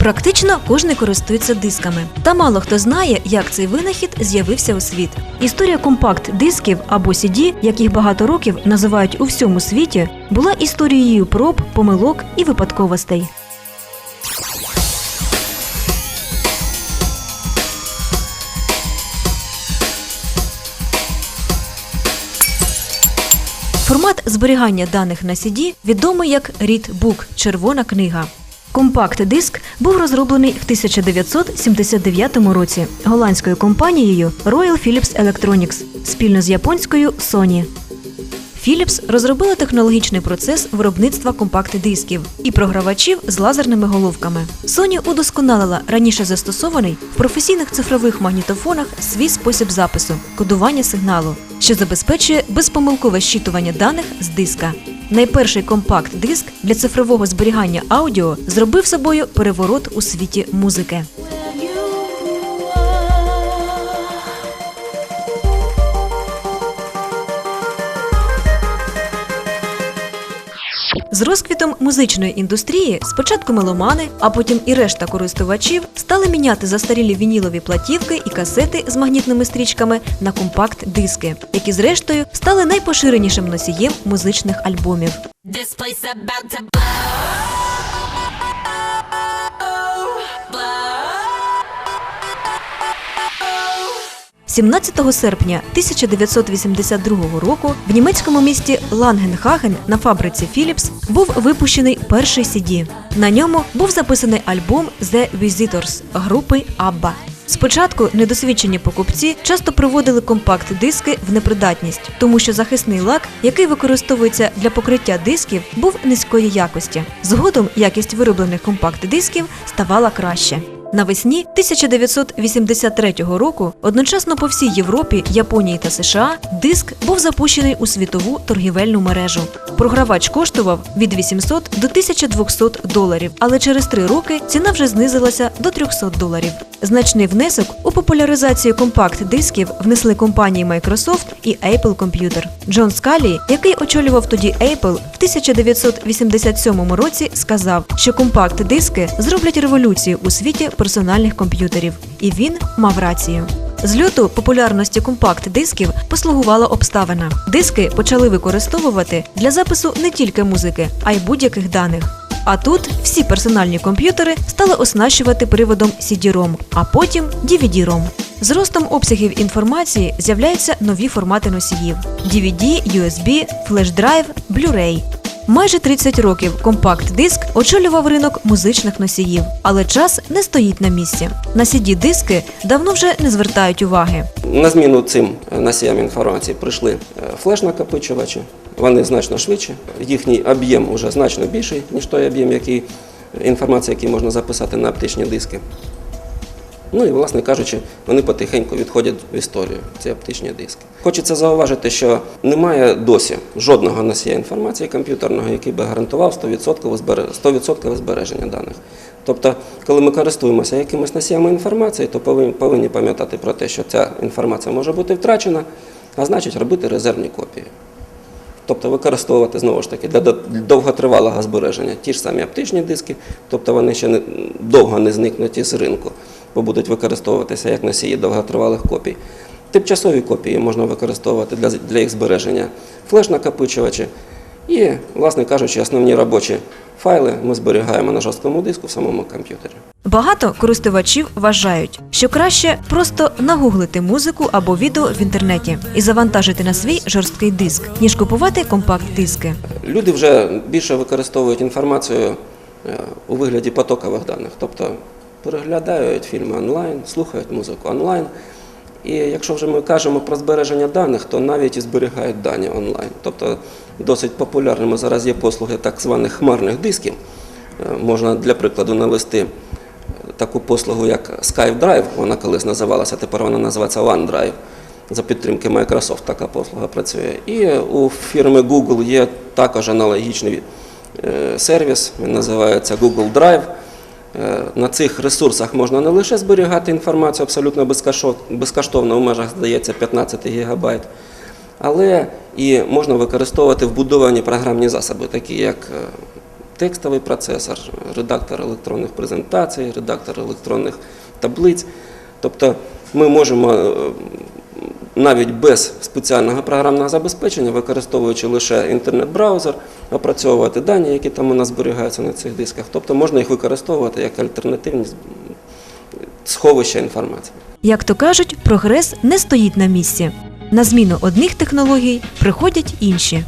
Практично кожен користується дисками. Та мало хто знає, як цей винахід з'явився у світ. Історія компакт-дисків або CD, як їх багато років називають у всьому світі, була історією проб, помилок і випадковостей. Формат зберігання даних на CD відомий як Readbook – червона книга. Компакт-диск був розроблений в 1979 році голландською компанією Royal Philips Electronics спільно з японською Sony. Philips розробила технологічний процес виробництва компакт-дисків і програвачів з лазерними головками. Sony удосконалила раніше застосований в професійних цифрових магнітофонах свій спосіб запису кодування сигналу, що забезпечує безпомилкове щитування даних з диска. Найперший компакт-диск для цифрового зберігання аудіо зробив собою переворот у світі музики. З розквітом музичної індустрії спочатку меломани, а потім і решта користувачів стали міняти застарілі вінілові платівки і касети з магнітними стрічками на компакт-диски, які зрештою стали найпоширенішим носієм музичних альбомів. This place about to blow. 17 серпня 1982 року в німецькому місті Лангенхаген на фабриці Philips був випущений перший CD. На ньому був записаний альбом The Visitors групи ABBA. Спочатку недосвідчені покупці часто приводили компакт-диски в непридатність, тому що захисний лак, який використовується для покриття дисків, був низької якості. Згодом якість вироблених компакт-дисків ставала краще. Навесні 1983 року одночасно по всій Європі, Японії та США диск був запущений у світову торгівельну мережу. Програвач коштував від 800 до 1200 доларів, але через три роки ціна вже знизилася до 300 доларів. Значний внесок у популяризацію компакт-дисків внесли компанії Microsoft і Apple Computer. Джон Скалі, який очолював тоді Apple, 1987 році сказав, що компакт-диски зроблять революцію у світі персональних комп'ютерів, і він мав рацію. З льоту популярності компакт-дисків послугувала обставина. Диски почали використовувати для запису не тільки музики, а й будь-яких даних. А тут всі персональні комп'ютери стали оснащувати приводом CD-ROM, а потім DVD-ROM. З ростом обсягів інформації з'являються нові формати носіїв: DVD, USB, флеш-драйв, Blu-ray. Майже 30 років компакт-диск очолював ринок музичних носіїв, але час не стоїть на місці. На CD-диски давно вже не звертають уваги. На зміну цим носіям інформації прийшли е, флеш-накопичувачі. Вони значно швидші. Їхній об'єм вже значно більший, ніж той об'єм, який інформації, який можна записати на оптичні диски. Ну і, власне кажучи, вони потихеньку відходять в історію, ці оптичні диски. Хочеться зауважити, що немає досі жодного носія інформації комп'ютерного, який би гарантував 100% збереження даних. Тобто, коли ми користуємося якимись носіями інформації, то повинні, пам'ятати про те, що ця інформація може бути втрачена, а значить робити резервні копії. Тобто використовувати знову ж таки для довготривалого збереження ті ж самі оптичні диски, тобто вони ще не, довго не зникнуть із ринку, бо будуть використовуватися як носії довготривалих копій. Тимчасові копії можна використовувати для, для їх збереження флеш-накопичувачі. І, власне кажучи, основні робочі файли ми зберігаємо на жорсткому диску в самому комп'ютері. Багато користувачів вважають, що краще просто нагуглити музику або відео в інтернеті і завантажити на свій жорсткий диск, ніж купувати компакт-диски. Люди вже більше використовують інформацію е, у вигляді потокових даних, тобто переглядають фільми онлайн, слухають музику онлайн. І якщо вже ми кажемо про збереження даних, то навіть і зберігають дані онлайн. Тобто досить популярними зараз є послуги так званих хмарних дисків. Е, Можна для прикладу навести таку послугу, як SkyDrive, вона колись називалася, тепер вона називається OneDrive. За підтримки Microsoft така послуга працює. І у фірми Google є також аналогічний е, сервіс, він називається Google Drive. Е, На цих ресурсах можна не лише зберігати інформацію абсолютно безкоштовно, у межах, здається, 15 гігабайт, але і можна використовувати вбудовані програмні засоби, такі як е, текстовий процесор, редактор електронних презентацій, редактор електронних таблиць. Тобто ми можемо е, навіть без спеціального програмного забезпечення, використовуючи лише інтернет-браузер, опрацьовувати дані, які там у нас зберігаються на цих дисках. Тобто можна їх використовувати як альтернативні сховища інформації. Як то кажуть, прогрес не стоїть на місці. На зміну одних технологій приходять інші.